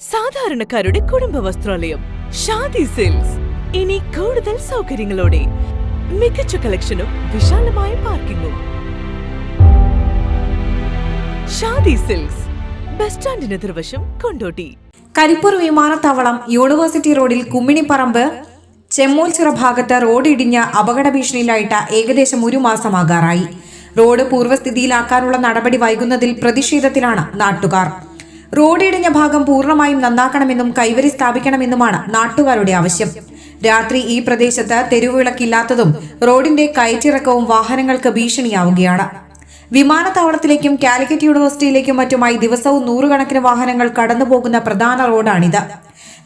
സാധാരണക്കാരുടെ കുടുംബ വസ്ത്രാലയം ഷാദി സിൽക്സ്. ഇനി കൂടുതൽ സൗകര്യങ്ങളോടെ മികച്ച കളക്ഷനും വിശാലമായ പാർക്കിങ്ങും. ഷാദി സിൽക്സ് ബസ് സ്റ്റാൻഡിന് എതിർവശം കൊണ്ടോട്ടി. കരിപ്പൂർ വിമാനത്താവളം യൂണിവേഴ്സിറ്റി റോഡിൽ കുമ്മിണിപ്പറമ്പ് ചെമ്മൂൽച്ചിറ ഭാഗത്ത് റോഡ് ഇടിഞ്ഞ് അപകട ഭീഷണിയിലായിട്ട് ഏകദേശം ഒരു മാസമാകാറായി റോഡ് പൂർവസ്ഥിതിയിലാക്കാനുള്ള നടപടി വൈകുന്നതിൽ പ്രതിഷേധത്തിലാണ് നാട്ടുകാർ. റോഡ് ഇടിഞ്ഞ ഭാഗം പൂർണമായും നന്നാക്കണമെന്നും കൈവരി സ്ഥാപിക്കണമെന്നുമാണ് നാട്ടുകാരുടെ ആവശ്യം. രാത്രി ഈ പ്രദേശത്ത് തെരുവിളക്കില്ലാത്തതും റോഡിന്റെ കയറ്റിറക്കവും വാഹനങ്ങൾക്ക് ഭീഷണിയാവുകയാണ്. വിമാനത്താവളത്തിലേക്കും കാലിക്കറ്റ് യൂണിവേഴ്സിറ്റിയിലേക്കും മറ്റുമായി ദിവസവും നൂറുകണക്കിന് വാഹനങ്ങൾ കടന്നുപോകുന്ന പ്രധാന റോഡാണിത്.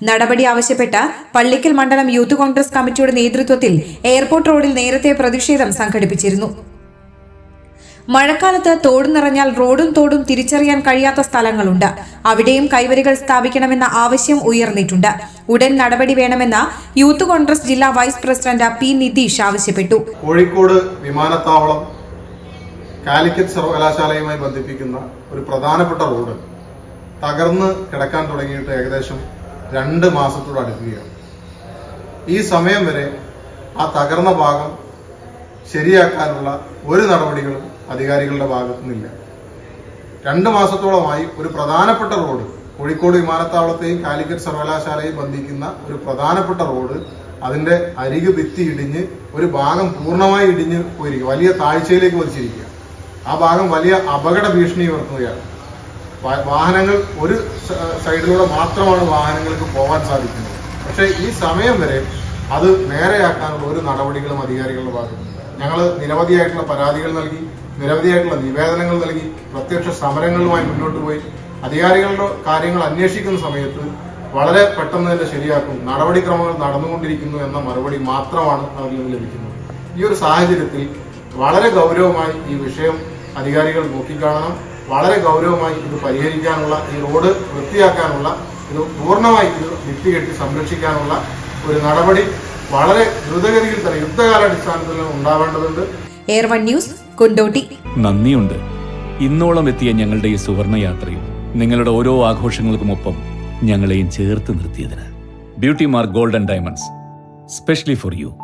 നടപടി ആവശ്യപ്പെട്ട് പള്ളിക്കൽ മണ്ഡലം യൂത്ത് കോൺഗ്രസ് കമ്മിറ്റിയുടെ നേതൃത്വത്തിൽ എയർപോർട്ട് റോഡിൽ നേരത്തെ പ്രതിഷേധം സംഘടിപ്പിച്ചിരുന്നു. മഴക്കാലത്ത് തോട് നിറഞ്ഞാൽ റോഡും തോടും തിരിച്ചറിയാൻ കഴിയാത്ത സ്ഥലങ്ങളുണ്ട്. അവിടെയും കൈവരികൾ സ്ഥാപിക്കണമെന്ന ആവശ്യം ഉയർന്നിട്ടുണ്ട്. ഉടൻ നടപടി വേണമെന്ന് യൂത്ത് കോൺഗ്രസ് ജില്ലാ വൈസ് പ്രസിഡന്റ് പി നിതീഷ് ആവശ്യപ്പെട്ടു. കോഴിക്കോട് വിമാനത്താവളം കാലിക്കറ്റ് സർവകലാശാലയുമായി ബന്ധിപ്പിക്കുന്ന ഒരു പ്രധാനപ്പെട്ട റോഡ് തകർന്ന് കിടക്കാൻ തുടങ്ങിയിട്ട് ഏകദേശം രണ്ട് മാസത്തോട് അടുക്കുകയാണ്. ഈ സമയം വരെ ആ തകർന്ന ഭാഗം ശരിയാക്കാനുള്ള ഒരു നടപടികളും അധികാരികളുടെ ഭാഗത്തു നിന്നില്ല രണ്ട് മാസത്തോളമായി ഒരു പ്രധാനപ്പെട്ട റോഡ് കോഴിക്കോട് വിമാനത്താവളത്തെയും കാലിക്കറ്റ് സർവകലാശാലയെയും ബന്ധിക്കുന്ന ഒരു പ്രധാനപ്പെട്ട റോഡ് അതിന്റെ അരികു ഭിത്തി ഇടിഞ്ഞ് ഒരു ഭാഗം പൂർണമായി ഇടിഞ്ഞ് പോയിരിക്കുക വലിയ താഴ്ചയിലേക്ക് വലിച്ചിരിക്കുക. ആ ഭാഗം വലിയ അപകട ഭീഷണി ഉയർത്തുകയാണ്. വാഹനങ്ങൾ ഒരു സൈഡിലൂടെ മാത്രമാണ് വാഹനങ്ങൾക്ക് പോകാൻ സാധിക്കുന്നത്. പക്ഷേ ഈ സമയം വരെ അത് നേരെയാക്കാനുള്ള ഒരു നടപടികളും അധികാരികളുടെ ഭാഗത്തുനിന്ന് ഞങ്ങൾ നിരവധിയായിട്ടുള്ള പരാതികൾ നൽകി നിരവധിയായിട്ടുള്ള നിവേദനങ്ങൾ നൽകി പ്രത്യക്ഷ സമരങ്ങളുമായി മുന്നോട്ട് പോയി. അധികാരികളുടെ കാര്യങ്ങൾ അന്വേഷിക്കുന്ന സമയത്ത് വളരെ പെട്ടെന്ന് തന്നെ ശരിയാക്കും. നടപടിക്രമങ്ങൾ നടന്നുകൊണ്ടിരിക്കുന്നു എന്ന മറുപടി മാത്രമാണ് അവരിൽ നിന്ന് ലഭിക്കുന്നത്. ഈ ഒരു സാഹചര്യത്തിൽ വളരെ ഗൗരവമായി ഈ വിഷയം അധികാരികൾ നോക്കിക്കാണണം. വളരെ ഗൗരവമായി ഇത് പരിഹരിക്കാനുള്ള ഈ റോഡ് വൃത്തിയാക്കാനുള്ള ഇത് പൂർണമായി ഇത് ഭിത്തി കെട്ടി സംരക്ഷിക്കാനുള്ള ഒരു നടപടി വളരെ ദ്രുതഗതിയിൽ തന്നെ യുദ്ധകാലാടിസ്ഥാനത്തിൽ ഉണ്ടാവേണ്ടതുണ്ട്. Air one news Kondotty. നന്ദിയുണ്ട്. ഇന്നോളം എത്തിയ ഞങ്ങളുടെ ഈ സുവർണ യാത്രയിൽ നിങ്ങളുടെ ഓരോ ആഘോഷങ്ങൾക്കുമൊപ്പം ഞങ്ങളെയും ചേർത്ത് നിർത്തിയതിന്. Beauty mark golden diamonds specially for you.